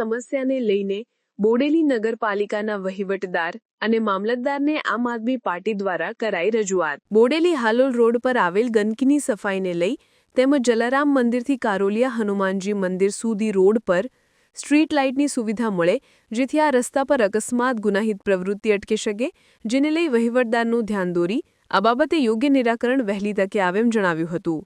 સમસ્યાને લઈને બોડેલી નગરપાલિકાના વહીવટદાર અને મામલતદારને આમ આદમી પાર્ટી દ્વારા કરાઈ રજૂઆત. બોડેલી હાલોલ રોડ પર આવેલ ગંદકીની સફાઈને લઈ તેમજ જલારામ મંદિરથી કારોલિયા હનુમાનજી મંદિર સુધી રોડ પર સ્ટ્રીટ લાઇટની સુવિધા મળે, જેથી આ રસ્તા પર અકસ્માત, ગુનાહિત પ્રવૃત્તિ અટકી શકે, જેને લઈ વહીવટદારનું ધ્યાન દોરી આ બાબતે યોગ્ય નિરાકરણ વહેલી તકે આવે એમ જણાવ્યું હતું.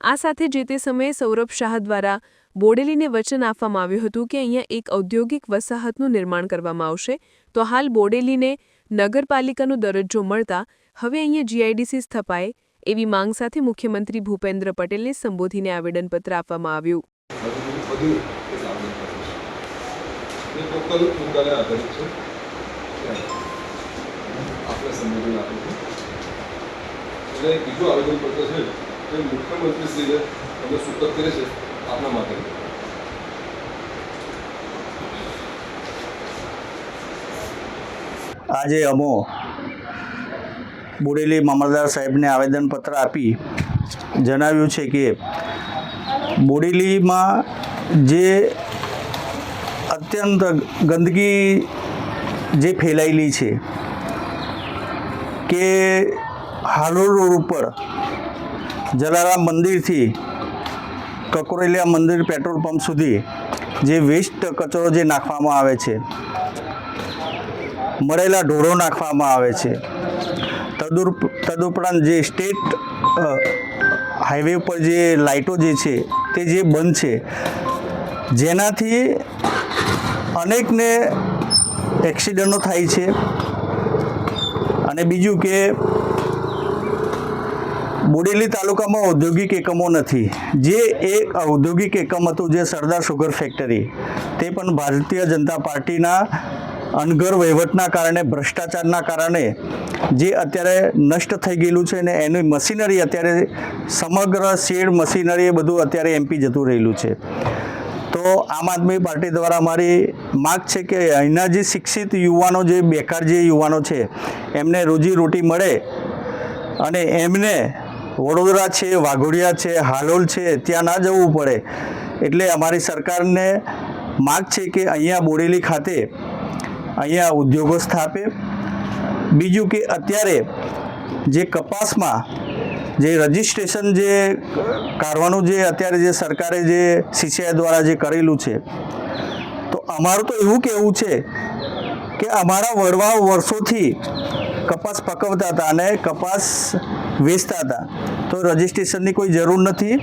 આ સાથે જે તે સમયે સૌરભ શાહ દ્વારા બોડેલીને વચન આપવામાં આવ્યું હતું કે અહીંયા એક ઔદ્યોગિક વસાહતનું નિર્માણ કરવામાં આવશે. તો હાલ બોડેલીને નગરપાલિકાનો દરજ્જો મળતા હવે અહીંયા જીઆઈડીસી સ્થપાય એવી માંગ સાથે મુખ્યમંત્રી ભૂપેન્દ્ર પટેલને સંબોધીને આવેદનપત્ર આપવામાં આવ્યું. બીજું આપના માટે. આજે અમો બોડેલી મામલદાર સાહેબને આવેદનપત્ર આપી જણાવ્યું છે કે બોડેલીમાં જે અત્યંત ગંદકી જે ફેલાયેલી છે કે હાલોલ રોડ ઉપર જલારામ મંદિરથી કકોરેલિયા મંદિર પેટ્રોલ પંપ સુધી જે વેસ્ટ કચરો જે નાખવામાં આવે છે, મળેલા ઢોરો નાખવામાં આવે છે. તદુર, તદુપરાંત જે સ્ટેટ હાઈવે ઉપર જે લાઇટો જે છે, તે જે બંધ છે, જેનાથી અનેકને એક્સિડન્ટો થાય છે. અને બીજું કે બોડેલી તાલુકામાં ઔદ્યોગિક એકમો નથી. જે એક ઔદ્યોગિક એકમ હતું જે સરદાર સુગર ફેક્ટરી. તે પણ ભારતીય જનતા પાર્ટીના અનગર વહીવટના કારણે, ભ્રષ્ટાચારના કારણે, જે અત્યારે નષ્ટ થઈ ગયેલું છે ને એની મશીનરી અત્યારે સમગ્ર શેડ મશીનરી એ બધું અત્યારે એમપી જતું રહેલું છે. તો આમ આદમી પાર્ટી દ્વારા મારી માગ છે કે અહીંના જે શિક્ષિત યુવાનો જે બેકાર જે યુવાનો છે, એમને રોજી રોટી મળે અને એમને વડોદરા છે, વાઘોડિયા છે, હાલોલ છે, ત્યાં ના જવું પડે. એટલે અમારી સરકારને માગ છે કે અહીંયા બોડેલી ખાતે અહીંયા ઉદ્યોગો સ્થાપે. બીજું કે અત્યારે જે કપાસમાં જે રજિસ્ટ્રેશન જે કાઢવાનું જે અત્યારે જે સરકારે જે સીસીઆઈ દ્વારા જે કરેલું છે, તો અમારું તો એવું કહેવું છે કે અમારા વડવાઓ વર્ષોથી કપાસ પકવતા હતા અને કપાસ વેચતા હતા. તો રજિસ્ટ્રેશનની કોઈ જરૂર નથી.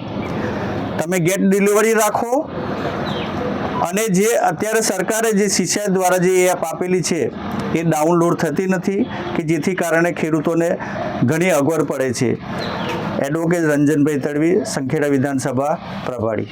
તમે ગેટ ડિલિવરી રાખો. અને જે અત્યારે સરકારે જે સિંચાઈ દ્વારા જે એપ આપેલી છે, એ ડાઉનલોડ થતી નથી, કે જેથી કારણે ખેડૂતોને ઘણી અગવડ પડે છે. એડવોકેટ રંજનભાઈ તડવી, સંખેડા વિધાનસભા, પ્રભારી.